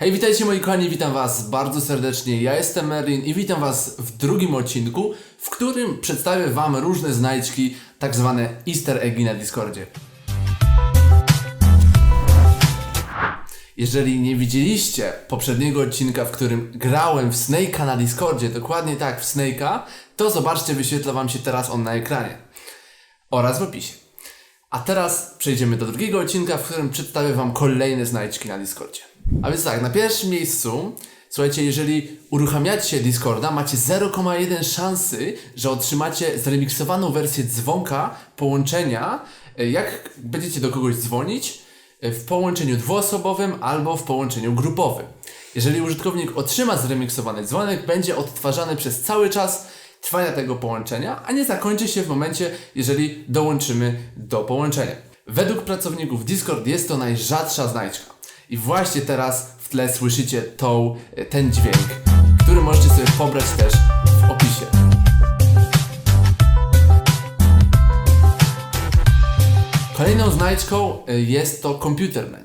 Hej, witajcie moi kochani, witam was bardzo serdecznie. Ja jestem Merlin i witam was w drugim odcinku, w którym przedstawię wam różne znajdźki, tak zwane easter eggi na Discordzie. Jeżeli nie widzieliście poprzedniego odcinka, w którym grałem w Snake'a na Discordzie, dokładnie tak, w Snake'a, to zobaczcie, wyświetla wam się teraz on na ekranie oraz w opisie. A teraz przejdziemy do drugiego odcinka, w którym przedstawię Wam kolejne znajdźki na Discordzie. A więc tak, na pierwszym miejscu, słuchajcie, jeżeli uruchamiacie Discorda, macie 0,1 szansy, że otrzymacie zremiksowaną wersję dzwonka połączenia, e, jak będziecie do kogoś dzwonić, e, w połączeniu dwuosobowym albo w połączeniu grupowym. Jeżeli użytkownik otrzyma zremiksowany dzwonek, będzie odtwarzany przez cały czas trwania tego połączenia, a nie zakończy się w momencie, jeżeli dołączymy do połączenia. Według pracowników Discord jest to najrzadsza znajdźka. I właśnie teraz w tle słyszycie tą, ten dźwięk, który możecie sobie pobrać też w opisie. Kolejną znajdźką y, jest to Computerman.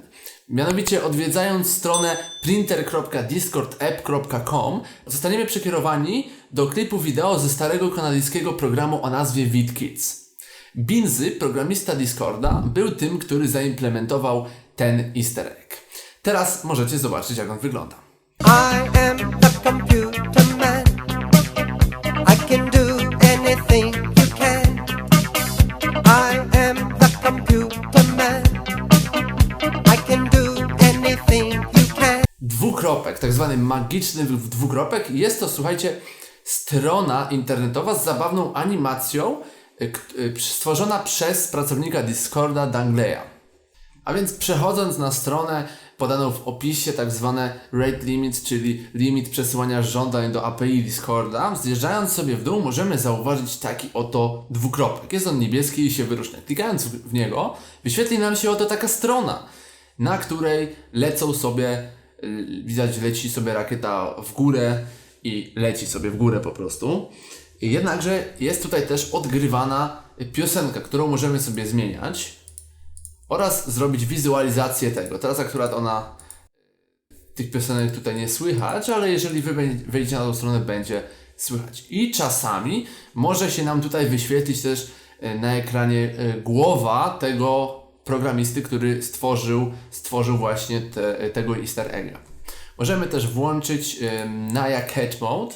Mianowicie odwiedzając stronę printer.discordapp.com zostaniemy przekierowani do klipu wideo ze starego kanadyjskiego programu o nazwie VidKids. Binzy, programista Discorda, był tym, który zaimplementował ten easter egg. Teraz możecie zobaczyć jak on wygląda. I am the computer man. I can do anything you can. I am the computer man. I can do anything you can. dwukropek, tak zwany magiczny dwukropek. Jest to, słuchajcie, strona internetowa z zabawną animacją k- y, stworzona przez pracownika Discorda Dangleya. A więc przechodząc na stronę podaną w opisie tak zwane rate limit, czyli limit przesyłania żądań do API Discorda, zjeżdżając sobie w dół możemy zauważyć taki oto dwukropek. Jest on niebieski i się wyróżnia. Klikając w w niego wyświetli nam się oto taka strona, na której lecą sobie, y, widać leci sobie rakieta w górę i leci sobie w górę po prostu. Jednakże jest tutaj też odgrywana piosenka, którą możemy sobie zmieniać oraz zrobić wizualizację tego. Teraz akurat ona tych piosenek tutaj nie słychać, ale jeżeli wy wejdziecie na tą stronę, będzie słychać. I czasami może się nam tutaj wyświetlić też e, na ekranie e, głowa tego programisty, który stworzył, stworzył właśnie te, e, tego easter egga. Możemy też włączyć e, Naya Cat Mode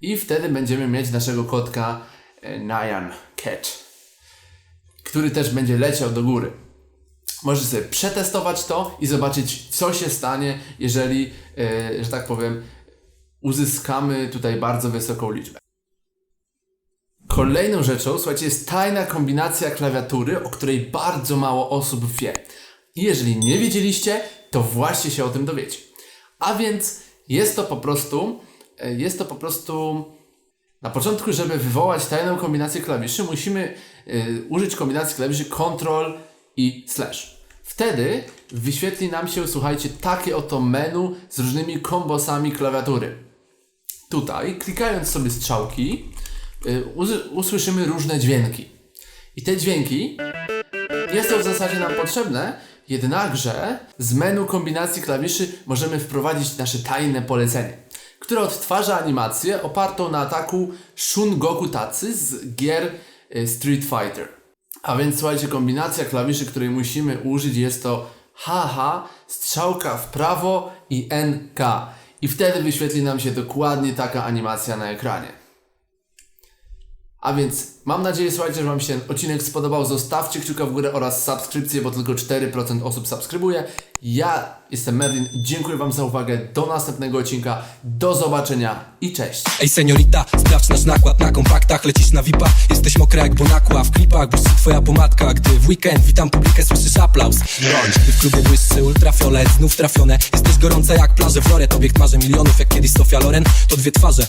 i wtedy będziemy mieć naszego kotka e, Nyan Cat, który też będzie leciał do góry. Możesz sobie przetestować to i zobaczyć, co się stanie, jeżeli, e, że tak powiem, uzyskamy tutaj bardzo wysoką liczbę. Kolejną rzeczą, słuchajcie, jest tajna kombinacja klawiatury, o której bardzo mało osób wie. I jeżeli nie wiedzieliście, to właśnie się o tym dowiecie. A więc jest to po prostu, e, jest to po prostu na początku, żeby wywołać tajną kombinację klawiszy, musimy y, użyć kombinacji klawiszy Ctrl i Slash. Wtedy wyświetli nam się, słuchajcie, takie oto menu z różnymi kombosami klawiatury. Tutaj, klikając sobie strzałki, y, usłyszymy różne dźwięki. I te dźwięki nie są w zasadzie nam potrzebne, jednakże z menu kombinacji klawiszy możemy wprowadzić nasze tajne polecenie, które odtwarza animację opartą na ataku Shun Goku Tatsy z gier y, Street Fighter. A więc słuchajcie, kombinacja klawiszy, której musimy użyć jest to HH, strzałka w prawo i NK. I wtedy wyświetli nam się dokładnie taka animacja na ekranie. A więc mam nadzieję, słuchajcie, że Wam się ten odcinek spodobał. Zostawcie kciuka w górę oraz subskrypcję, bo tylko 4% osób subskrybuje. Ja jestem Merlin, dziękuję Wam za uwagę. Do następnego odcinka. Do zobaczenia i cześć. Ej seniorita, sprawdź nasz nakład na kompaktach Lecisz na VIPa, jesteś mokra jak bonakła W klipach błyszczy twoja pomadka Gdy w weekend witam publikę, słyszysz aplauz Bądź, gdy w klubie błyszczy ultrafiolet Znów trafione, jesteś gorąca jak plaże w lore Obiekt marzę milionów jak kiedyś Sofia Loren To dwie twarze,